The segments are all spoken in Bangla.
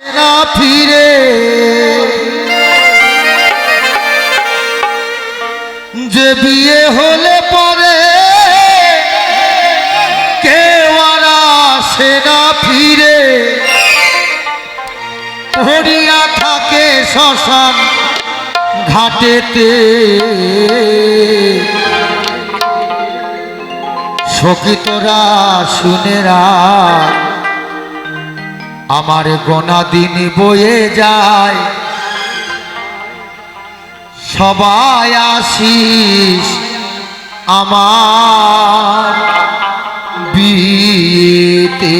না ফিরে। যে বিয়ে হলে পরে কেউ আর আসে না ফিরে। ভরিয়া থাকে শ্মশান ঘাটেতে। সখিতরা শুনেরা আমার গোনা দিন বয়ে যায়। সবাই আসিস আমার বিতে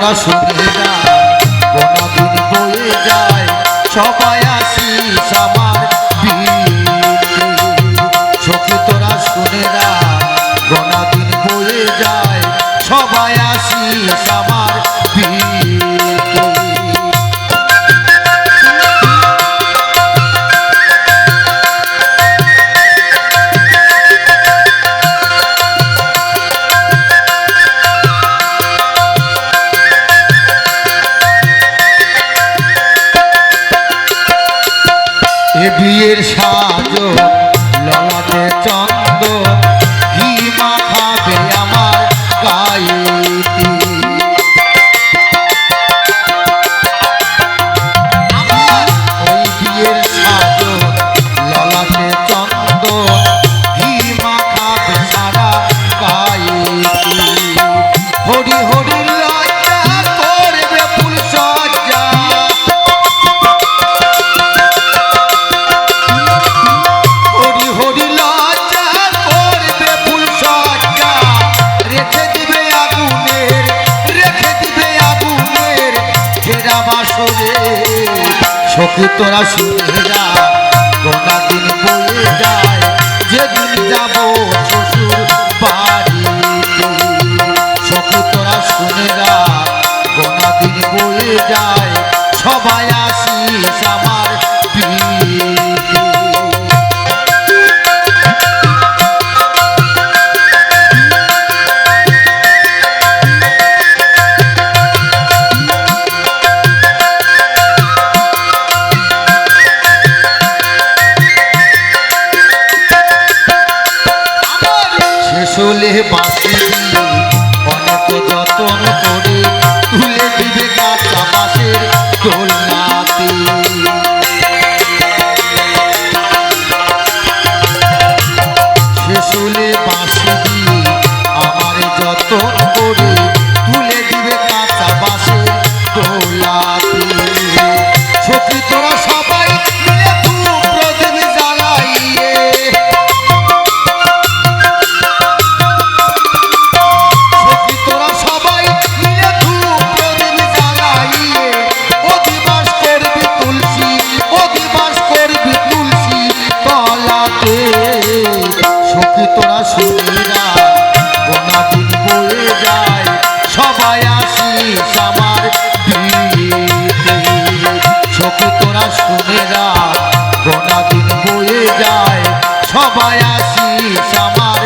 ধরা সরে যায় কোনদিন বয়ে যায় সবাই todo. বাসরে সখী তোরা শুনে যা গোটা বাঁচি সবাই আসিস আমার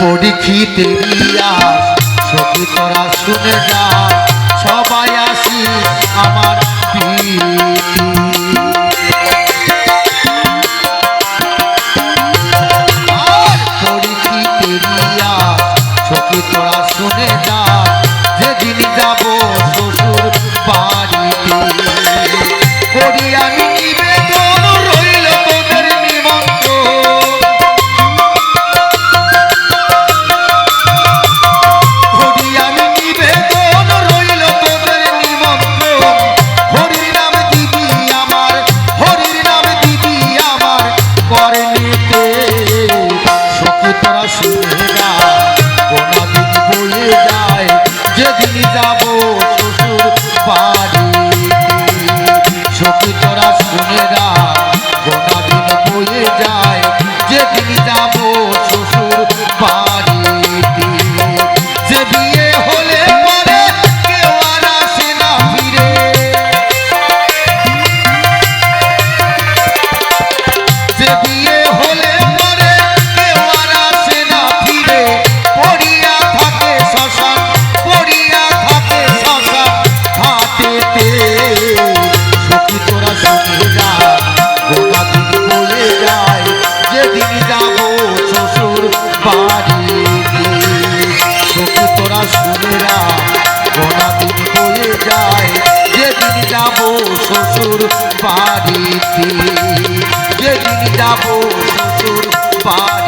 পরীক্ষিতে দিয়া সখী তোরা শুনে যা। সবাই আসি আমার বাড়িতে যেদিন যাব শ্বশুর বাড়ি